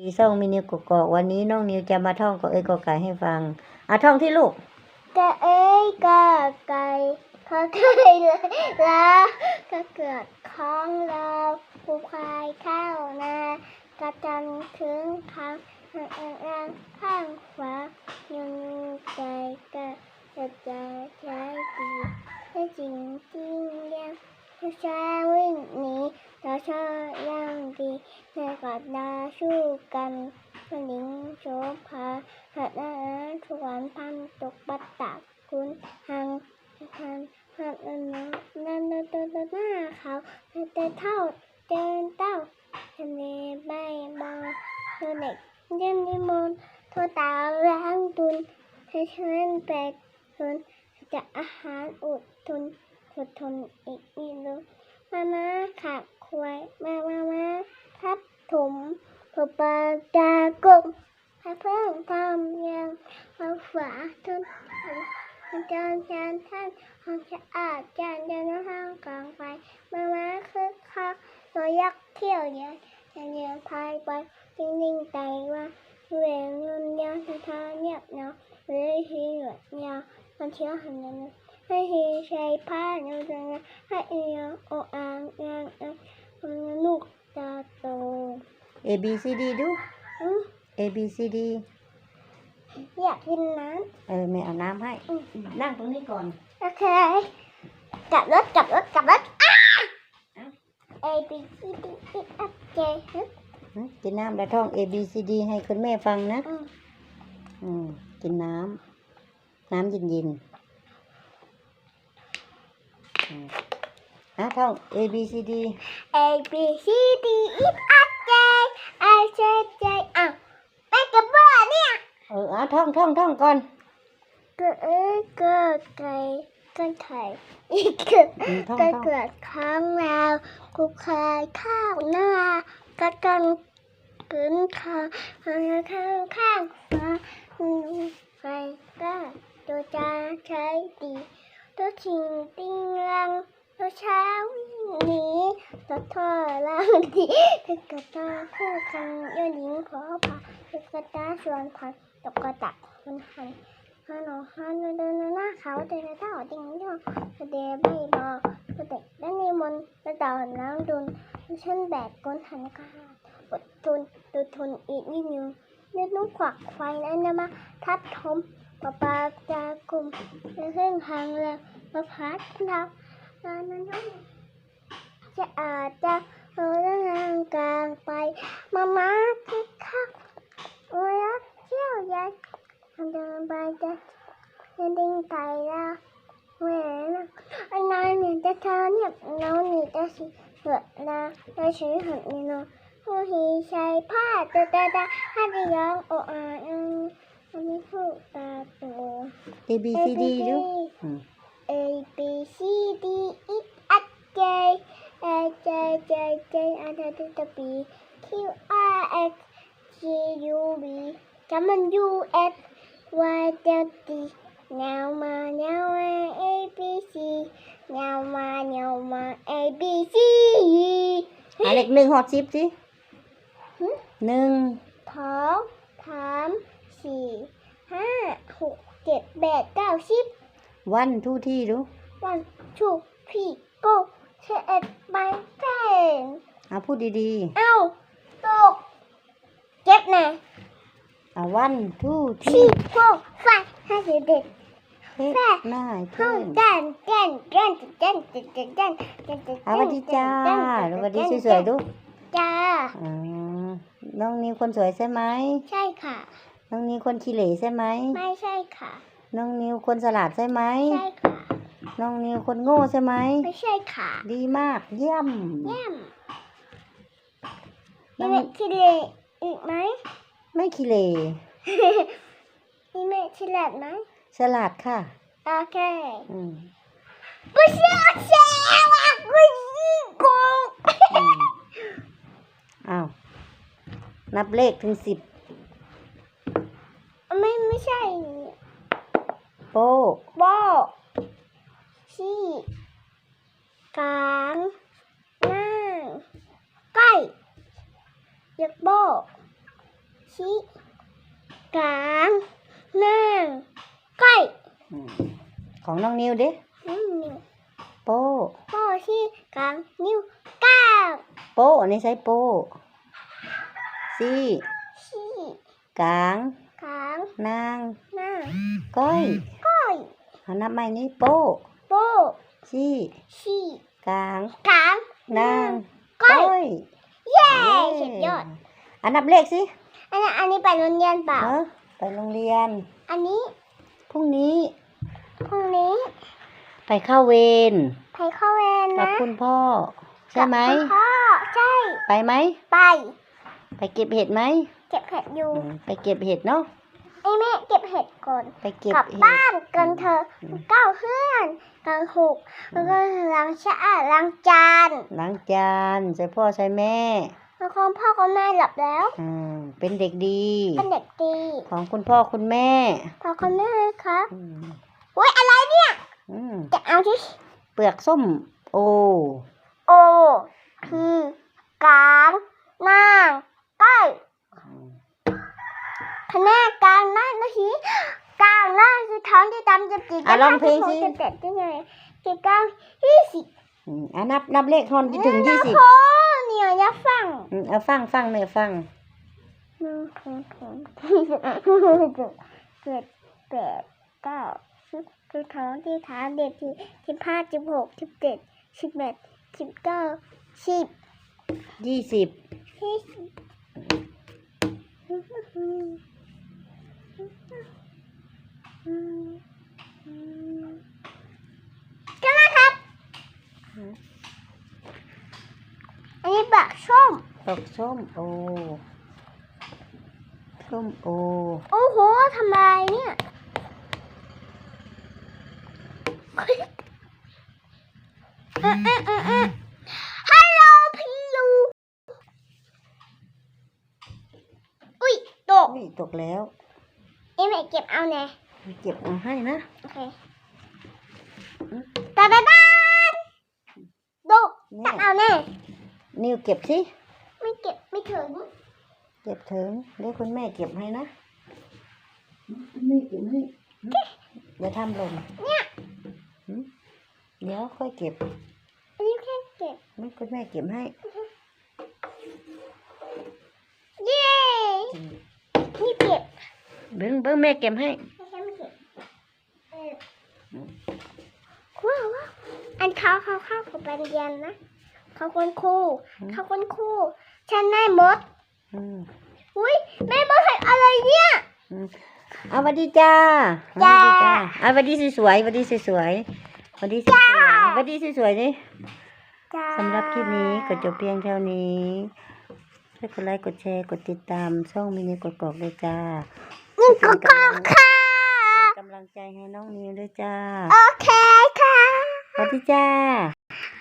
ดีส่งมินิวกกอกวันนี้น้องนิวจะมาท่องกอเอ้ยกอไก่ให้ฟังอะท่องที่ลูกกะเอ้ยกะไก่ขอไก่แล้วก็เกิดของเราผู้ควายข้าวนากระจันถึงทางห่างอ่างข้างขวายังใจกะจะจใช้ดีให้จริงจริงยัง ให้ช้าวิ่งหนีเราชอบยังดีในกอดดาสู้กันพลิงโชภาหัดอาทุกวันพันตกบัตตาคุณหังหันหัดอันนั้นนั่นนั่นตัวหน้าเขาแต่เท่าเดินเต้าทะเลใบบางตัวเด็กเยี่ยมนิมนต์ทั่วตาล้างตุนให้ฉันแปดทุนจะอาหารอุดทุน อดทนอีกนิดนึงมามาขับควายมามามาทับถมปปาจากุมให้เพิ่งทำยังมาฝาทุนมันจานจานท่านห้องจะอาดจานเดินห้างกลางไปมามาคึกคักตัวยักเที่ยวใหญ่จะเนียพายไปนิ่งนิ่งใจว่าเวงเงินยาวจะทาเงียบเนาะเลยทีหนวดยาวมันเที่ยวหันนั้น ให้ทีใช้ผ้าเนาะจังให้เอียงโออางงางอะลูกตาโต A B C D ดูอืม A B C D อยากกินน้เออแม่เอาน้ำให้ำอืมนั่งตรงนี้ก่อน โอเค กลับรถกลับรถกลับรถอ้า A B C D E F G ฮึหึกินน้ำแล้วท่อง A B C D ให้คุณแม่ฟังนะ อืมอืมกินน้ำ น้ำเย็นๆ อืมอะท่อง A B C D A B C D E F G I J J อ้าวแม่กับบ้าเนี่ยเอออะท่องท่องท่องก่อนเกิดเอ้ยเกิดไก่กันไข่อีกเกิดอืมท่องก็ท่องเกิดข้างเรากูคายข้าวหน้ากระกันกึนข้างข้างข้างข้างฟ้าอืมใครก็ตัวจาใช้ดี ตัวชิงติงรังตัวเช้านี้ตัวท่อล่างดีตึกกระตาคู่กันยอดหญิงขอผ่าตึกกระตาชวนพันตกกระตักมันหันฮัลโหลฮัลโหลเดินหน้าเขาเดินเท้าจริงจังเดย์ไม่บอกเด็กและนิมนต์และดาน้ำดุลฉันแบกก้นหันกาอดทนอดทนอีกนิดนึงเลือดนุ่งขวักไฟนั้นนะมาทับทม ปะปาจากลุ่มและเรื่องทางเรือมาพัดเรานานนั้นจะอาจจะเอาเรื่องงกลางไป มามาคึกคักโอ้ยรักเที่ยวยัดเดินไปจะเดินดิ่งไตละแหวนไอันนั้นเนี่ยจะเธอเนี่ยน้องนี่จะสิเหลือนะจะชื้อหันนี่เนาะผู้หีใช้ผ้าตาตาตาให้ได้ย้องโอ้อ่า A B C D chứ? A B C D E F G H I J K L M N O P Q R S T U V. Cảm ơn Y Z T. Nào mà nào mà A B C. Nào mà nào mà A B C หมายเลขหนึ่งหอดซิปสิหนึ่งสองสาม สี่ห้าหกเจ็ดแปดเก้าสิบวันทูที่ดู one two three go เช็ดไปเต้นเอาพูดดีเอ้าตกเก็บนะๆเอาวันทูสี่ที่ go five ห้าสิบเด็ด เฮ็ดแม่นายห้เพิ่องนเต้นเต้นเต้นเต้นเต้นเต้นเต้นเต้นเต้นเอาสวัสดีจ้าสวัสดีสวยๆดูจ้า อ๋อน้องนิวคนสวยใช่ไหม ใช่ค่ะ น้องนิวคนขี้เหร่ใช่ไหม ไม่ใช่ค่ะ น้องนิวคนสลัดใช่ไหม ใช่ค่ะ น้องนิวคนโง่ใช่ไหม ไม่ใช่ค่ะ ดีมาก เยี่ยม เยี่ยม น้ มี อง เม็ดชิเลอีกไหม ไม่ขี้เหร่ มีเม็ดชิเลตไหม ฉลาดค่ะ โอเค อืม 不是我写，我不是公。 อืมอ้าวนับเลขถึงสิบ โป้โบชี้กลางหน้าใกล้ยักโบชี้กลางนั่งใกล้อืมของน้องนิวดินิ้วนิ้วโป้โป้ชี้กลางนิ้วก้างโป้อันนี้ใช้โป้ซี่ชี้กลางกลางนางนั่งก้อยก้อ ยเอานับใหม่นี้โป้โป้ซี่ชี้กลางกลางนางก้อยยเย้สุดยอดอันนับเลขสิ อันนี้อันนี้ไปโรงเรียนเปล่าเออไปโรงเรียน อันนี้ พรุ่งนี้ พรุ่งนี้ ไปเข้าเวร ไปเข้าเวรกับนะคุณพ่อ ใช่ไหมกับคุณพ่อ ใช่ ไปไหม ไป ไปเก็บเห็ดไหม เก็บเห็ดอยู่อืมไปเก็บเห็ดเนาะ ไอ้แม่เก็บเห็ดก่อน ไปเก็บกลับเห็ดบ้านกันเถอะอืมเก้าเพื่อนกันหกแล้วก็ล้างชาล้างจานล้างจานใส่พ่อใส่แม่แล้วก็พ่อกับแม่หลับแล้วอืมเป็นเด็กดี เป็นเด็กดีของคุณพ่อคุณแม่พ่อกับแม่ครับอืมอุ้ยอะไรเนี่ยอืมจะเอาที่เปลือกส้ม โอ โอ คือกลางหน้าใกล้อืม คะแนนกลางหน้านาทีกลางหน้าคือท้องที่ดำจะจีอะลองเพลงสิจะเด็ดได้ไงจีกลางยี่สิบอืมอะนับนับเลขฮอนที่ถึงยี่สิบโอ้เนี่ยอยักฟังอืมเอาฟังฟังเนื้อฟังหนึ่งสองสามสี่ห้าหกเจ็ดแปดเก้าสิบที่ท้องที่ฐานเด็กที่สิบห้าสิบหกสิบเจ็ดสิบแปดสิบเก้าสิบยี่สิบ ยี่สิบ ก็นะครับ อันนี้บักส้มดอกส้มโอส้มโอ โอ้โหทำไมเนี่ยฮัลโหลพี่ลูอุ้ยตก อุ้ยตกแล้ว เอ็มเก็บเอา แน่เก็บเอาให้นะโอเคตาตาตาตกเนี่ตัยดเอาแน่นิวเก็บสิไม่เก็บไม่ถึงเก็บถึงเดี๋ยวคุณแม่เก็บให้นะคุณแม่เก็บให้อย่าทำหล่นเนี่ยหืมเดี๋ยวค่อยเก็บอันนี้แค่เก็บนี่คุณแม่เก็บให้ เย้นี่เก็บ เบิ้งเบิ้งแม่เก็บให้ไม่ใช่ไม่เก็บเออว้าวว้าวอันเขาเขาเข้ากับไปเรียนนะเขาคนครูเขาคนครูฉันแม่มดอืมอุ้ยแม่มดให้อะไรเนี่ยอืมเอาสวัสดีจ้าจ้าสวัสดีจ้าเอาสวัสดีสวยๆสวัสดีสวยๆสวัสดีสวยๆสวัสดีสวยๆนี่จ้าสำหรับคลิปนี้ก็จบเพียงเท่านี้ช่วยกดไลค์กดแชร์กดติดตามช่องมินิกดกอกเลยจ้า นี่ก็ก็ค่ะเป็นกำลังใจให้น้องนิวด้วยจ้า โอเคค่ะ สวัสดีจ้า